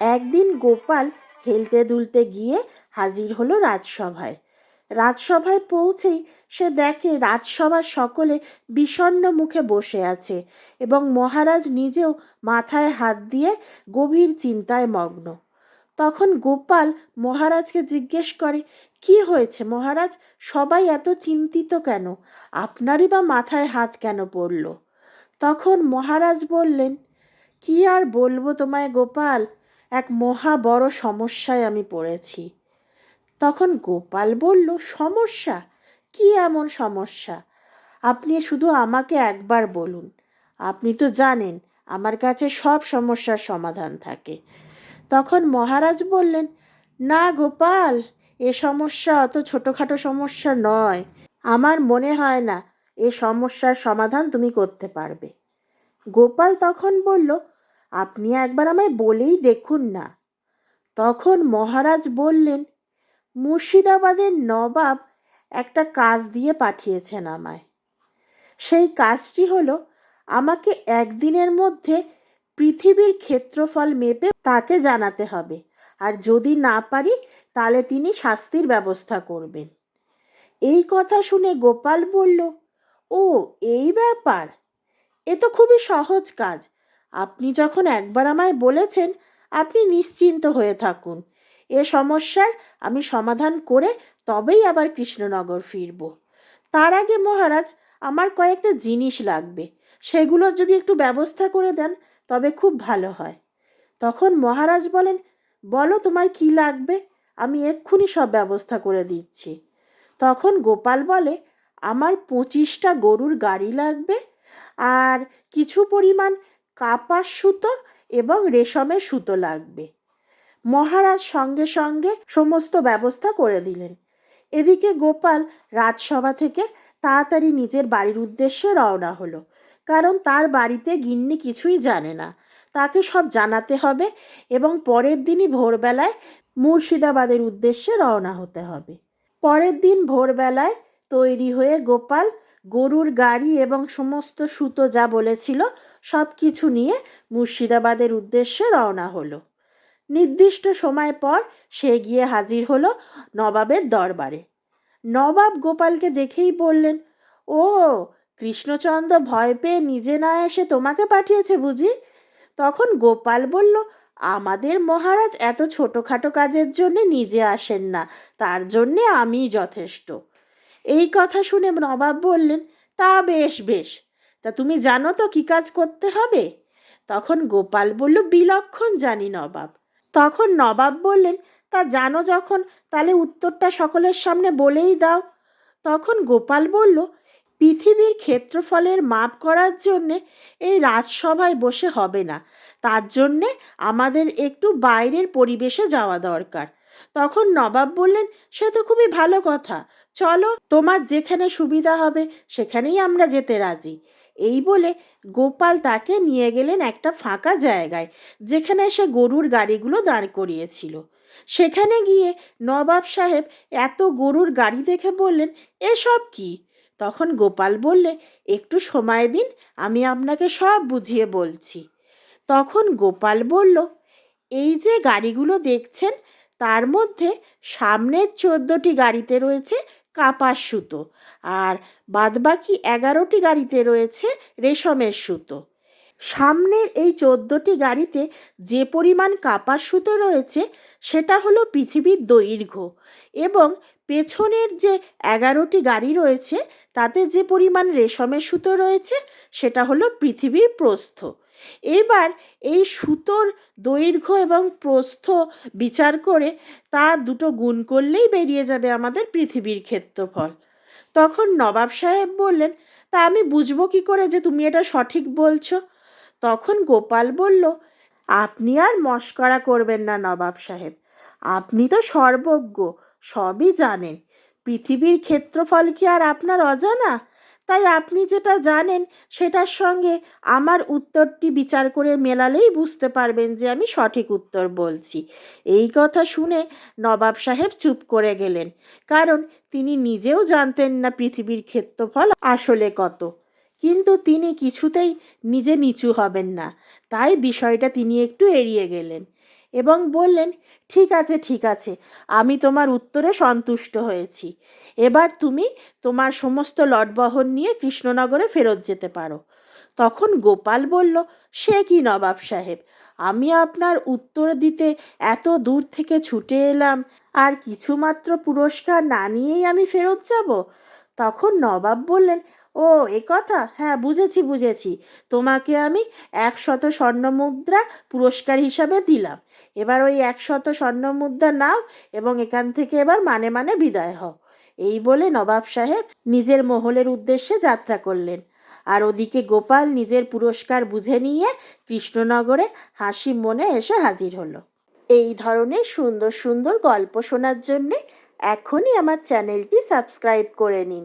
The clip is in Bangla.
একদিন গোপাল হেলতে দুলতে গিয়ে হাজির হলো রাজসভায়। রাজসভায় পৌঁছেই সে দেখে রাজসভার সকলে বিষণ্ণ মুখে বসে আছে এবং মহারাজ নিজেও মাথায় হাত দিয়ে গভীর চিন্তায় মগ্ন। তখন গোপাল মহারাজকে জিজ্ঞেস করে, কি হয়েছে মহারাজ? সবাই এত চিন্তিত কেন? আপনারই বা মাথায় হাত কেন পড়ল? তখন মহারাজ বললেন, কি আর বলব তোমায় গোপাল? এক মহা বড় সমস্যায় আমি পড়েছি। তখন গোপাল বলল, সমস্যা? কি এমন সমস্যা? আপনি শুধু আমাকে একবার বলুন। আপনি তো জানেন, আমার কাছে সব সমস্যার সমাধান থাকে তখন মহারাজ বললেন, না গোপাল, এ সমস্যা অত ছোটোখাটো সমস্যা নয়। আমার মনে হয় না, এ সমস্যার সমাধান তুমি করতে পারবে গোপাল তখন বলল আপনি একবার আমায় বলেই দেখুন না। তখন মহারাজ বললেন, মুর্শিদাবাদের নবাব একটা কাজ দিয়ে পাঠিয়েছেন আমায়। সেই কাজটি হলো, আমাকে একদিনের মধ্যে পৃথিবীর ক্ষেত্রফল মেপে তাকে জানাতে হবে। আর যদি না পারি, তাহলে তিনি শাস্তির ব্যবস্থা করবেন। এই কথা শুনে গোপাল বলল, ও, এই ব্যাপার? এ তো খুবই সহজ কাজ। আপনি যখন একবার আমায় বলেছেন, আপনি নিশ্চিন্ত হয়ে থাকুন। এ সমস্যার আমি সমাধান করে তবেই আবার কৃষ্ণনগর ফিরব। তার আগে মহারাজ, আমার কয়েকটা জিনিস লাগবে। সেগুলোর যদি একটু ব্যবস্থা করে দেন, তবে খুব ভালো হয়। তখন মহারাজ বলেন, বলো তোমার কি লাগবে? আমি এক্ষুনি সব ব্যবস্থা করে দিচ্ছি। তখন গোপাল বলে, আমার পঁচিশটা গরুর গাড়ি লাগবে, আর কিছু পরিমাণ কাপাস সুতো এবং রেশমের সুতো লাগবে। মহারাজ সঙ্গে সঙ্গে সমস্ত ব্যবস্থা করে দিলেন। এদিকে গোপাল রাজসভা থেকে তাড়াতাড়ি নিজের বাড়ির উদ্দেশ্যে রওনা হলো, কারণ তার বাড়িতে গিন্নি কিছুই জানে না। তাকে সব জানাতে হবে এবং পরের দিনই ভোরবেলায় মুর্শিদাবাদের উদ্দেশ্যে রওনা হতে হবে। পরের দিন ভোরবেলায় তৈরি হয়ে গোপাল গরুর গাড়ি এবং সমস্ত সুতো যা বলেছিল সব কিছু নিয়ে মুর্শিদাবাদের উদ্দেশ্যে রওনা হলো। নির্দিষ্ট সময় পর সে গিয়ে হাজির হলো নবাবের দরবারে। নবাব গোপালকে দেখেই বললেন, ও, কৃষ্ণচন্দ্র ভয় পেয়ে নিজে না এসে তোমাকে পাঠিয়েছে বুঝি? তখন গোপাল বলল, আমাদের মহারাজ এত ছোটোখাটো কাজের জন্যে নিজে আসেন না, তার জন্যে আমি যথেষ্ট। এই কথা শুনে নবাব বললেন, তা বেশ বেশ। তা তুমি জানো তো কী কাজ করতে হবে? তখন গোপাল বলল, বিলক্ষণ জানি নবাব। তখন নবাব বললেন, তা জানো যখন, তাহলে উত্তরটা সকলের সামনে বলেই দাও। তখন গোপাল বলল, পৃথিবীর ক্ষেত্রফলের মাপ করার জন্যে এই রাজসভায় বসে হবে না। তার জন্যে আমাদের একটু বাইরের পরিবেশে যাওয়া দরকার। তখন নবাব বললেন, সে তো খুবই ভালো কথা। চলো, তোমার যেখানে সুবিধা হবে, সেখানেই আমরা যেতে রাজি। এই বলে গোপাল তাকে নিয়ে গেলেন একটা ফাঁকা জায়গায়, যেখানে সে গরুর গাড়িগুলো দাঁড় করিয়েছিল। সেখানে গিয়ে নবাব সাহেব এত গরুর গাড়ি দেখে বললেন, এসব কি? তখন গোপাল বললে, একটু সময় দিন, আমি আপনাকে সব বুঝিয়ে বলছি। তখন গোপাল বলল, এই যে গাড়িগুলো দেখছেন, তার মধ্যে সামনের চোদ্দোটি গাড়িতে রয়েছে কাপাস সুতো। আর বাদবাকি এগারোটি গাড়িতে রয়েছে রেশমের সুতো। সামনের এই চোদ্দোটি গাড়িতে যে পরিমাণ কাপাস সুতো রয়েছে, সেটা হলো পৃথিবীর দৈর্ঘ্য। এবং পেছনের যে এগারোটি গাড়ি রয়েছে, তাতে যে পরিমাণ রেশমের সুতো রয়েছে, সেটা হলো পৃথিবীর প্রস্থ। এবার এই সুতোর দৈর্ঘ্য এবং প্রস্থ বিচার করে তা দুটো গুণ করলেই বেরিয়ে যাবে আমাদের পৃথিবীর ক্ষেত্রফল। তখন নবাব সাহেব বললেন, তা আমি বুঝব কি করে যে তুমি এটা সঠিক বলছো? তখন গোপাল বলল, আপনি আর মস্করা করবেন না নবাব সাহেব। আপনি তো সর্বজ্ঞ, সবই জানেন। পৃথিবীর ক্ষেত্রফল কি আর আপনার অজানা? তাই আপনি যেটা জানেন সেটার সঙ্গে আমার উত্তরটি বিচার করে মেলালেই বুঝতে পারবেন যে আমি সঠিক উত্তর বলছি। এই কথা শুনে নবাব সাহেব চুপ করে গেলেন, কারণ তিনি নিজেও জানতেন না পৃথিবীর ক্ষেত্রফল আসলে কত। কিন্তু তিনি কিছুতেই নিজে নিচু হবেন না, তাই বিষয়টা তিনি একটু এড়িয়ে গেলেন। এবং বললেন, ঠিক আছে ঠিক আছে, আমি তোমার উত্তরে সন্তুষ্ট হয়েছি। এবার তুমি তোমার সমস্ত লটবহন নিয়ে কৃষ্ণনগরে ফেরত যেতে পারো। তখন গোপাল বলল, সে কি নবাব সাহেব? আমি আপনার উত্তর দিতে এত দূর থেকে ছুটে এলাম, আর কিছুমাত্র পুরস্কার না নিয়েই আমি ফেরত যাব? তখন নবাব বললেন ও, এ কথা? হ্যাঁ বুঝেছি বুঝেছি। তোমাকে আমি একশত স্বর্ণমুদ্রা পুরস্কার হিসাবে দিলাম। এবার ওই একশত স্বর্ণমুদ্রা নাও এবং এখান থেকে এবার মানে মানে বিদায় হও। এই বলে নবাব সাহেব নিজের মহলের উদ্দেশ্যে যাত্রা করলেন। আর ওদিকে গোপাল নিজের পুরস্কার বুঝে নিয়ে কৃষ্ণনগরে হাসি মনে এসে হাজির হলো। এই ধরনের সুন্দর সুন্দর গল্প শোনার জন্যে এখনই আমার চ্যানেলটি সাবস্ক্রাইব করে নিন।